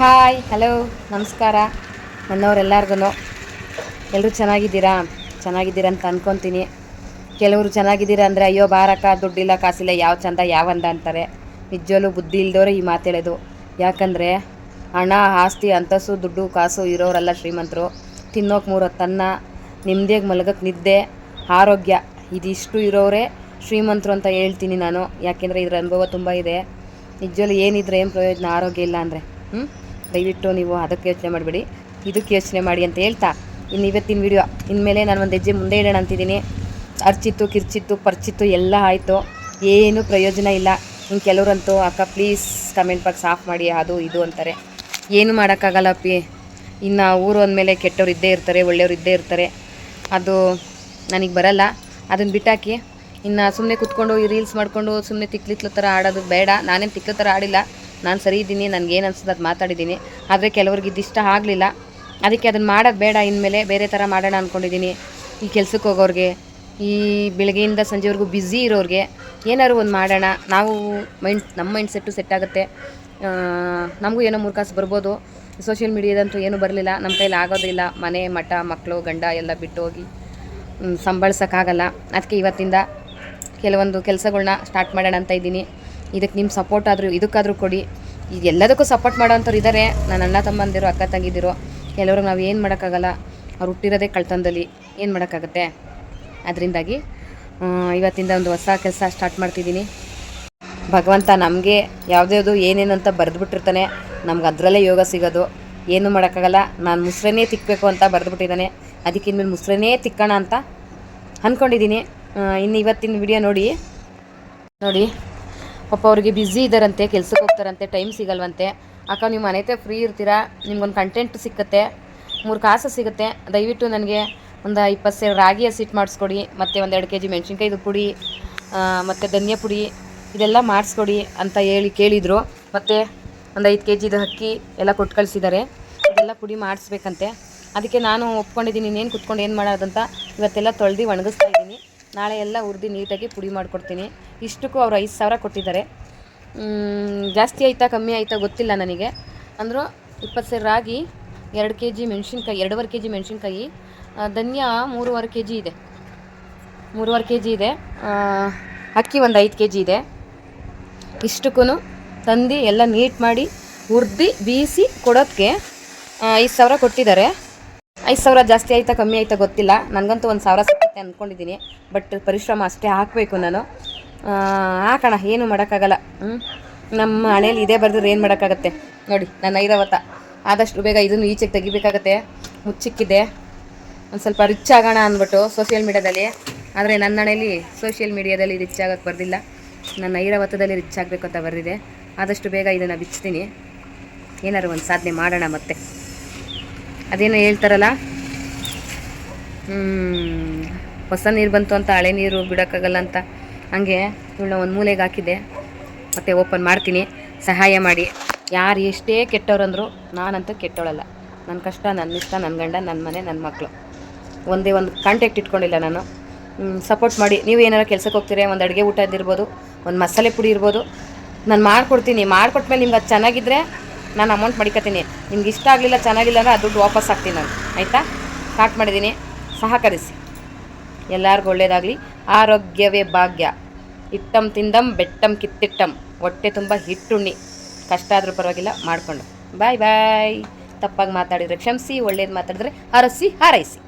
Hi hello ನಮಸ್ಕಾರ. ನನ್ನವರೆಲ್ಲರಿಗೂ ಎಲ್ಲರೂ ಚೆನ್ನಾಗಿದ್ದೀರಾ? ಚೆನ್ನಾಗಿದ್ದೀರಾ ಅಂತ ಅನ್ಕೊತೀನಿ. ಕೆಲವರು ಚೆನ್ನಾಗಿದ್ದೀರಾ ಅಂದರೆ, ಅಯ್ಯೋ, ಬಾರಕ್ಕ, ದುಡ್ಡಿಲ್ಲ, ಕಾಸಿಲ್ಲ, ಯಾವ ಚಂದ ಯಾವಂದ ಅಂತಾರೆ. ನಿಜವಲ್ಲೂ ಬುದ್ಧಿ ಇಲ್ದೋರೆ ಈ ಮಾತು ಹೇಳೋದು ಯಾಕಂದರೆ, ಹಣ, ಆಸ್ತಿ, ಅಂತಸ್ಸು, ದುಡ್ಡು, ಕಾಸು ಇರೋರೆಲ್ಲ ಶ್ರೀಮಂತರು. ತಿನ್ನೋಕೆ ಮೂರು ತನ್ನ ನೆಮ್ಮದಿಯಾಗಿ ಮಲಗಕ್ಕೆ ನಿದ್ದೆ, ಆರೋಗ್ಯ, ಇದಿಷ್ಟು ಇರೋರೇ ಶ್ರೀಮಂತರು ಅಂತ ಹೇಳ್ತೀನಿ ನಾನು. ಯಾಕೆಂದರೆ ಇದರ ಅನುಭವ ತುಂಬ ಇದೆ. ನಿಜವಲ್ಲೂ ಏನಿದ್ರೆ ಏನು ಪ್ರಯೋಜನ? ಆರೋಗ್ಯ ಇಲ್ಲ ಅಂದರೆ. ಹ್ಞೂ ದಯವಿಟ್ಟು ನೀವು ಅದಕ್ಕೆ ಯೋಚನೆ ಮಾಡಬೇಡಿ. ಇದಕ್ಕೆ ಯೋಚನೆ ಮಾಡಿ ಅಂತ ಹೇಳ್ತಾ ಇನ್ನು ಇವತ್ತಿನ ವಿಡಿಯೋ ಇನ್ಮೇಲೆ ನಾನು ಒಂದು ಹೆಜ್ಜೆ ಮುಂದೆ ಇಡೋಣ ಅಂತಿದ್ದೀನಿ. ಅರ್ಚಿತ್ತು, ಕಿರ್ಚಿತ್ತು, ಪರ್ಚಿತ್ತು ಎಲ್ಲ ಆಯಿತು. ಏನೂ ಪ್ರಯೋಜನ ಇಲ್ಲ. ಇನ್ನು ಕೆಲವರಂತೂ, ಅಕ್ಕ ಪ್ಲೀಸ್ ಕಮೆಂಟ್ ಬಾಕ್ಸ್ ಆಫ್ ಮಾಡಿ, ಅದು ಇದು ಅಂತಾರೆ. ಏನು ಮಾಡೋಕ್ಕಾಗಲ್ಲ ಅಪ್ಪಿ. ಇನ್ನು ಊರು ಅಂದಮೇಲೆ ಕೆಟ್ಟವ್ರು ಇದ್ದೇ ಇರ್ತಾರೆ, ಒಳ್ಳೆಯವ್ರು ಇದ್ದೇ ಇರ್ತಾರೆ. ಅದು ನನಗೆ ಬರಲ್ಲ. ಅದನ್ನು ಬಿಟ್ಟಾಕಿ, ಇನ್ನು ಸುಮ್ಮನೆ ಕುತ್ಕೊಂಡು ಈ ರೀಲ್ಸ್ ಮಾಡಿಕೊಂಡು ಸುಮ್ಮನೆ ತಿಕ್ಲಿತ್ಲ ಥರ ಆಡೋದು ಬೇಡ. ನಾನೇನು ತಿಕ್ಲ ಥರ ಆಡಿಲ್ಲ. ನಾನು ಸರಿ ಇದ್ದೀನಿ ನನಗೇನು ಅನ್ಸುತ್ತೆ ಅದು ಮಾತಾಡಿದ್ದೀನಿ. ಆದರೆ ಕೆಲವ್ರಿಗೆ ಇದಿಷ್ಟ ಆಗಲಿಲ್ಲ. ಅದಕ್ಕೆ ಅದನ್ನು ಮಾಡೋದು ಬೇಡ, ಇನ್ಮೇಲೆ ಬೇರೆ ಥರ ಮಾಡೋಣ ಅಂದ್ಕೊಂಡಿದ್ದೀನಿ ಈ ಕೆಲ್ಸಕ್ಕೆ ಹೋಗೋರಿಗೆ, ಈ ಬೆಳಗ್ಗೆಯಿಂದ ಸಂಜೆವರೆಗೂ ಬ್ಯುಸಿ ಇರೋರಿಗೆ ಏನಾದ್ರು ಒಂದು ಮಾಡೋಣ. ನಾವು ಮೈಂಡ್ ನಮ್ಮ ಮೈಂಡ್ ಸೆಟ್ಟು ಸೆಟ್ ಆಗುತ್ತೆ. ನಮಗೂ ಏನೋ ಮೂರು ಕಾಸು ಬರ್ಬೋದು. ಸೋಷಿಯಲ್ ಮೀಡಿಯಾದಂತೂ ಏನೂ ಬರಲಿಲ್ಲ. ನಮ್ಮ ಕೈಲಿ ಆಗೋದಿಲ್ಲ. ಮನೆ, ಮಠ ಮಕ್ಕಳು ಗಂಡ ಎಲ್ಲ ಬಿಟ್ಟು ಹೋಗಿ ಸಂಭಾಳ್ಸೋಕ್ಕಾಗಲ್ಲ ಅದಕ್ಕೆ ಇವತ್ತಿಂದ ಕೆಲವೊಂದು ಕೆಲಸಗಳನ್ನ ಸ್ಟಾರ್ಟ್ ಮಾಡೋಣ ಅಂತ ಇದ್ದೀನಿ. ಇದಕ್ಕೆ ನಿಮ್ಮ ಸಪೋರ್ಟ್ ಆದರೂ, ಇದಕ್ಕಾದರೂ ಕೊಡಿ. ಎಲ್ಲದಕ್ಕೂ ಸಪೋರ್ಟ್ ಮಾಡೋವಂಥವ್ರು ಇದ್ದಾರೆ ನನ್ನ ಅಣ್ಣ ತಮ್ಮಂದಿರು, ಅಕ್ಕ ತಂಗಿದಿರು ಕೆಲವ್ರಿಗೆ ನಾವು ಏನು ಮಾಡೋಕ್ಕಾಗಲ್ಲ. ಅವ್ರು ಹುಟ್ಟಿರೋದೇ ಕಳ್ತನದಲ್ಲಿ ಏನು ಮಾಡೋಕ್ಕಾಗತ್ತೆ? ಅದರಿಂದಾಗಿ ಇವತ್ತಿಂದ ಒಂದು ಹೊಸ ಕೆಲಸ ಸ್ಟಾರ್ಟ್ ಮಾಡ್ತಿದ್ದೀನಿ. ಭಗವಂತ ನಮಗೆ ಯಾವುದ್ಯಾವುದು ಏನೇನು ಅಂತ ಬರೆದ್ಬಿಟ್ಟಿರ್ತಾನೆ. ನಮ್ಗೆ ಅದರಲ್ಲೇ ಯೋಗ ಸಿಗೋದು. ಏನು ಮಾಡೋಕ್ಕಾಗಲ್ಲ. ನಾನು ಮುಸ್ರೇನೇ ತಿಕ್ಕಬೇಕು ಅಂತ ಬರೆದ್ಬಿಟ್ಟಿದ್ದಾನೆ ಅದಕ್ಕೆ ಇನ್ಮೇಲೆ ಮುಸ್ರೇನೇ ತಿಕ್ಕೋಣ ಅಂತ ಅಂದ್ಕೊಂಡಿದ್ದೀನಿ ಇನ್ನು ಇವತ್ತಿನ ವಿಡಿಯೋ ನೋಡಿ. ನೋಡಿ. ಪಾಪ ಅವ್ರಿಗೆ ಬ್ಯುಸಿ ಇದ್ದಾರಂತೆ ಕೆಲ್ಸಕ್ಕೆ ಹೋಗ್ತಾರಂತೆ ಟೈಮ್ ಸಿಗಲ್ವಂತೆ. ಅಕ್ಕ, ನೀವು ಮನೆ ಹತ್ರ ಫ್ರೀ ಇರ್ತೀರಾ? ನಿಮ್ಗೊಂದು ಕಂಟೆಂಟ್ ಸಿಕ್ಕತ್ತೆ. ಮೂರು ಕಾಸು ಸಿಗುತ್ತೆ. ದಯವಿಟ್ಟು ನನಗೆ ಒಂದು ಇಪ್ಪತ್ತು ಸಾವಿರ ರಾಗಿ ಹಸಿಟ್ಟು ಮಾಡಿಸ್ಕೊಡಿ, ಮತ್ತು ಒಂದು ಎರಡು ಕೆ ಜಿ ಮೆಣಸಿನ್ಕಾಯ್ದು ಪುಡಿ ಮತ್ತು ಧನಿಯಾ ಪುಡಿ, ಇದೆಲ್ಲ ಮಾಡಿಸ್ಕೊಡಿ ಅಂತ ಹೇಳಿ ಕೇಳಿದರು. ಮತ್ತು ಒಂದು ಐದು ಕೆ ಜಿದು ಅಕ್ಕಿ ಎಲ್ಲ ಕೊಟ್ಟು ಕಳಿಸಿದ್ದಾರೆ ಇದೆಲ್ಲ ಪುಡಿ ಮಾಡಿಸ್ಬೇಕಂತೆ. ಅದಕ್ಕೆ ನಾನು ಒಪ್ಕೊಂಡಿದ್ದೀನಿ, ಇನ್ನೇನು ಕುತ್ಕೊಂಡು ಏನು ಮಾಡೋದಂತ ಇವತ್ತೆಲ್ಲ ತೊಳೆದು ಒಣಗಿಸ್ತಾ ನಾಳೆ ಎಲ್ಲ ಹುರಿದು ನೀಟಾಗಿ ಪುಡಿ ಮಾಡಿಕೊಡ್ತೀನಿ. ಇಷ್ಟಕ್ಕೂ ಅವರು ಐದು ಸಾವಿರ ಕೊಟ್ಟಿದ್ದಾರೆ. ಜಾಸ್ತಿ ಆಯಿತಾ, ಕಮ್ಮಿ ಆಯಿತಾ ಗೊತ್ತಿಲ್ಲ ನನಗೆ. ಅಂದರೂ ಇಪ್ಪತ್ತು ಸಾವಿರ ರಾಗಿ, ಎರಡು ಕೆ ಜಿ ಮೆಣಸಿನ್ಕಾಯಿ, ಎರಡೂವರೆ ಕೆ ಜಿ ಮೆಣಸಿನ್ಕಾಯಿ ಧನಿಯಾ ಮೂರುವರೆ ಕೆ ಜಿ ಇದೆ. ಮೂರುವರೆ ಕೆ ಜಿ ಇದೆ ಅಕ್ಕಿ ಒಂದು ಐದು ಕೆ ಜಿ ಇದೆ. ಇಷ್ಟಕ್ಕೂ ತಂದು ಎಲ್ಲ ನೀಟ್ ಮಾಡಿ ಹುರಿದು, ಬೀಸಿ ಕೊಡೋಕ್ಕೆ ಐದು ಸಾವಿರ ಕೊಟ್ಟಿದ್ದಾರೆ. ಐದು ಸಾವಿರ ಜಾಸ್ತಿ ಆಯ್ತಾ, ಕಮ್ಮಿ ಆಯ್ತಾ ಗೊತ್ತಿಲ್ಲ. ನನಗಂತೂ ಒಂದು ಸಾವಿರ ಸಿಗುತ್ತೆ ಅಂದ್ಕೊಂಡಿದ್ದೀನಿ ಬಟ್ ಪರಿಶ್ರಮ ಅಷ್ಟೇ ಹಾಕಬೇಕು ನಾನು. ಹಾಕೋಣ, ಏನು ಮಾಡೋಕ್ಕಾಗಲ್ಲ. ಹ್ಞೂ ನಮ್ಮ ಹಣೆಯಲ್ಲಿ ಇದೇ ಬರೆದ್ರೆ ಏನು ಮಾಡೋಕ್ಕಾಗತ್ತೆ? ನೋಡಿ, ನನ್ನ ಐರಾವತ ಆದಷ್ಟು ಬೇಗ ಇದನ್ನು ಈಚೆಗೆ ತೆಗಿಬೇಕಾಗತ್ತೆ. ಮುಚ್ಚಿಕ್ಕಿದೆ. ಒಂದು ಸ್ವಲ್ಪ ರಿಚ್ ಆಗೋಣ ಅಂದ್ಬಿಟ್ಟು ಸೋಷಿಯಲ್ ಮೀಡ್ಯಾದಲ್ಲಿ ಆದರೆ ನನ್ನ ಹಣೆಯಲ್ಲಿ ಸೋಷಿಯಲ್ ಮೀಡಿಯಾದಲ್ಲಿ ರಿಚ್ ಆಗೋಕ್ಕೆ ಬರ್ದಿಲ್ಲ. ನನ್ನ ಐರಾವತದಲ್ಲಿ ರಿಚ್ ಆಗಬೇಕು ಅಂತ ಬರೆದಿದೆ. ಆದಷ್ಟು ಬೇಗ ಇದನ್ನು ಬಿಚ್ತೀನಿ. ಏನಾದ್ರು ಒಂದು ಸಾಧನೆ ಮಾಡೋಣ ಮತ್ತೆ. ಅದೇನೋ ಹೇಳ್ತಾರಲ್ಲ? ಹೊಸ ನೀರು ಬಂತು ಅಂತ ಹಳೆ ನೀರು ಬಿಡೋಕ್ಕಾಗಲ್ಲ ಅಂತ. ಹಂಗೆ ಇವಳನ್ನ ಒಂದು ಮೂಲೆಗೆ ಹಾಕಿದ್ದೆ ಮತ್ತೆ ಓಪನ್ ಮಾಡ್ತೀನಿ. ಸಹಾಯ ಮಾಡಿ. ಯಾರು ಎಷ್ಟೇ ಕೆಟ್ಟವ್ರಂದ್ರು ನಾನಂತೂ ಕೆಟ್ಟವಳಲ್ಲ. ನನ್ನ ಕಷ್ಟ ನನ್ನ ಇಷ್ಟ ನನ್ನ ಗಂಡ ನನ್ನ ಮನೆ ನನ್ನ ಮಕ್ಕಳು ಒಂದೇ ಒಂದು ಕಾಂಟ್ಯಾಕ್ಟ್ ಇಟ್ಕೊಂಡಿಲ್ಲ ನಾನು. ಸಪೋರ್ಟ್ ಮಾಡಿ. ನೀವು ಏನಾರು ಕೆಲಸಕ್ಕೆ ಹೋಗ್ತೀರಿ? ಒಂದು ಅಡುಗೆ ಊಟ ಇದ್ದಿರ್ಬೋದು ಒಂದು ಮಸಾಲೆ ಪುಡಿ ಇರ್ಬೋದು. ನಾನು ಮಾಡ್ಕೊಡ್ತೀನಿ. ಮಾಡ್ಕೊಟ್ಮೇಲೆ ನಿಮ್ಗೆ ಅದು ಚೆನ್ನಾಗಿದ್ದರೆ ನಾನು ಅಮೌಂಟ್ ಮಡಿಕತ್ತೀನಿ ನಿಮ್ಗೆ ಇಷ್ಟ ಆಗಲಿಲ್ಲ, ಚೆನ್ನಾಗಿಲ್ಲ ಅಂದರೆ ಆ ದುಡ್ಡು ವಾಪಸ್ ಹಾಕ್ತೀನಿ ನಾನು. ಆಯಿತಾ? ಸ್ಟಾರ್ಟ್ ಮಾಡಿದ್ದೀನಿ. ಸಹಕರಿಸಿ. ಎಲ್ಲರಿಗೂ ಒಳ್ಳೆಯದಾಗಲಿ ಆರೋಗ್ಯವೇ ಭಾಗ್ಯ. ಇಟ್ಟಂ ತಿಂದಂ, ಬೆಟ್ಟಂ ಕಿತ್ತಿಟ್ಟಂ. ಹೊಟ್ಟೆ ತುಂಬ ಹಿಟ್ಟುಣ್ಣಿ. ಕಷ್ಟ ಆದರೂ ಪರವಾಗಿಲ್ಲ, ಮಾಡಿಕೊಂಡು. ಬಾಯ್ ಬಾಯ್ ತಪ್ಪಾಗಿ ಮಾತಾಡಿದರೆ ಕ್ಷಮಿಸಿ, ಒಳ್ಳೇದು ಮಾತಾಡಿದ್ರೆ ಹರಸಿ ಹಾರೈಸಿ.